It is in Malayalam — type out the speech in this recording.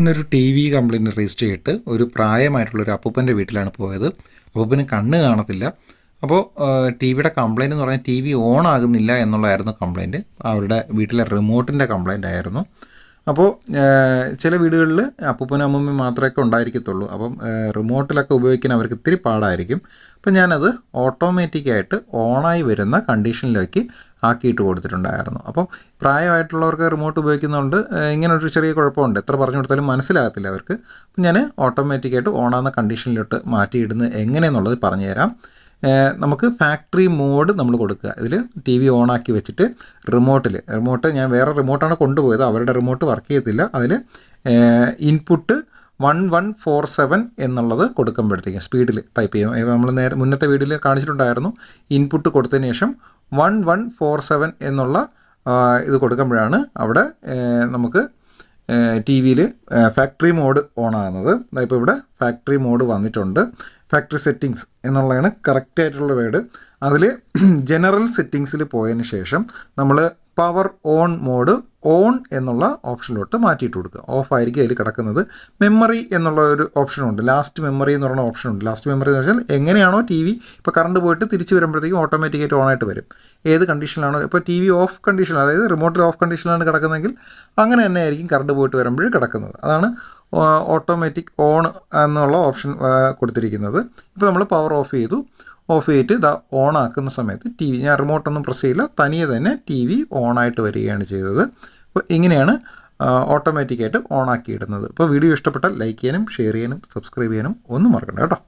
ഇന്നൊരു ടി വി കംപ്ലയിന്റ് രജിസ്റ്റർ ചെയ്തിട്ട് ഒരു പ്രായമായിട്ടുള്ളൊരു അപ്പൂപ്പന്റെ വീട്ടിലാണ് പോയത്. അപ്പൂപ്പന് കണ്ണ് കാണത്തില്ല. അപ്പോൾ ടി വിയുടെ കംപ്ലയിന്റ് എന്ന് പറഞ്ഞാൽ ടി വി ഓൺ ആകുന്നില്ല എന്നുള്ളതായിരുന്നു കംപ്ലയിന്റ് അവരുടെ വീട്ടിലെ റിമോട്ടിന്റെ കംപ്ലയിന്റ് ആയിരുന്നു. അപ്പോൾ ചില വീടുകളിൽ അപ്പൂപ്പനും അമ്മൂമ്മയും മാത്രമേ ഉണ്ടായിരിക്കത്തുള്ളൂ. അപ്പം റിമോട്ടിലൊക്കെ ഉപയോഗിക്കാൻ അവർക്ക് ഇത്തിരി പാടായിരിക്കും. അപ്പം ഞാനത് ഓട്ടോമാറ്റിക്കായിട്ട് ഓണായി വരുന്ന കണ്ടീഷനിലേക്ക് ആക്കിയിട്ട് കൊടുത്തിട്ടുണ്ടായിരുന്നു. അപ്പം പ്രായമായിട്ടുള്ളവർക്ക് റിമോട്ട് ഉപയോഗിക്കുന്നതുകൊണ്ട് ഇങ്ങനൊരു ചെറിയ കുഴപ്പമുണ്ട്. എത്ര പറഞ്ഞു കൊടുത്താലും മനസ്സിലാകത്തില്ല അവർക്ക്. അപ്പം ഞാൻ ഓട്ടോമാറ്റിക്കായിട്ട് ഓണാകുന്ന കണ്ടീഷനിലോട്ട് മാറ്റിയിടുന്നത് എങ്ങനെയെന്നുള്ളത് പറഞ്ഞുതരാം. നമുക്ക് ഫാക്ടറി മോഡ് നമ്മൾ കൊടുക്കുക. ഇതിൽ ടി വി ഓണാക്കി വെച്ചിട്ട് റിമോട്ടിൽ റിമോട്ട് ഞാൻ വേറെ റിമോട്ടാണ് കൊണ്ടുപോയത്. അവരുടെ റിമോട്ട് വർക്ക് ചെയ്യത്തില്ല. അതിൽ input one one four seven എന്നുള്ളത് കൊടുക്കുമ്പോഴത്തേക്കും സ്പീഡിൽ ടൈപ്പ് ചെയ്യും. നമ്മൾ നേരെ മുന്നത്തെ വീഡിയോയിൽ കാണിച്ചിട്ടുണ്ടായിരുന്നു. ഇൻപുട്ട് കൊടുത്തതിന് ശേഷം വൺ വൺ ഫോർ സെവൻ എന്നുള്ള ഇത് കൊടുക്കുമ്പോഴാണ് അവിടെ നമുക്ക് ടി വിയിൽ ഫാക്ടറി മോഡ് ഓൺ ആകുന്നത്. ഇപ്പോൾ ഇവിടെ ഫാക്ടറി മോഡ് വന്നിട്ടുണ്ട്. ഫാക്ടറി സെറ്റിങ്സ് എന്നുള്ളതാണ് കറക്റ്റ് ആയിട്ടുള്ള വേർഡ് അതിൽ ജനറൽ സെറ്റിങ്സിൽ പോയതിന് ശേഷം നമ്മൾ പവർ ഓൺ മോഡ് ഓൺ എന്നുള്ള ഓപ്ഷനിലോട്ട് മാറ്റിയിട്ട് കൊടുക്കുക. ഓഫ് ആയിരിക്കും അതിൽ കിടക്കുന്നത്. മെമ്മറി എന്നുള്ള ഒരു ഓപ്ഷനുണ്ട് ലാസ്റ്റ് മെമ്മറി എന്ന് പറയുന്ന ഓപ്ഷനുണ്ട് ലാസ്റ്റ് മെമ്മറി എന്ന് വെച്ചാൽ എങ്ങനെയാണോ ടി വി ഇപ്പോൾ കറണ്ട് പോയിട്ട് തിരിച്ച് വരുമ്പോഴത്തേക്കും ഓട്ടോമാറ്റിക്കായിട്ട് ഓൺ ആയിട്ട് വരും. ഏത് കണ്ടീഷനിലാണോ ഇപ്പോൾ ടി വി ഓഫ് കണ്ടീഷൻ അതായത് റിമോട്ടിൽ ഓഫ് കണ്ടീഷനിലാണ് കിടക്കുന്നതെങ്കിൽ അങ്ങനെ തന്നെ ആയിരിക്കും കറണ്ട് പോയിട്ട് വരുമ്പോഴും കിടക്കുന്നത്. അതാണ് ഓട്ടോമാറ്റിക് ഓൺ എന്നുള്ള ഓപ്ഷൻ കൊടുത്തിരിക്കുന്നത്. ഇപ്പോൾ നമ്മൾ പവർ ഓഫ് ചെയ്തു. ഓഫ് ചെയ്തിട്ട് ഇതാ ഓൺ ആക്കുന്ന സമയത്ത് ടി വി ഞാൻ റിമോട്ടൊന്നും പ്രസ് ചെയ്യില്ല. തനിയെ തന്നെ ടി വി ഓണായിട്ട് വരികയാണ് ചെയ്തത്. അപ്പോൾ ഇങ്ങനെയാണ് ഓട്ടോമാറ്റിക്കായിട്ട് ഓൺ ആക്കി ഇടുന്നത്. അപ്പോൾ വീഡിയോ ഇഷ്ടപ്പെട്ടാൽ ലൈക്ക് ചെയ്യാനും ഷെയർ ചെയ്യാനും സബ്സ്ക്രൈബ് ചെയ്യാനും ഒന്നും മറക്കണ്ട കേട്ടോ.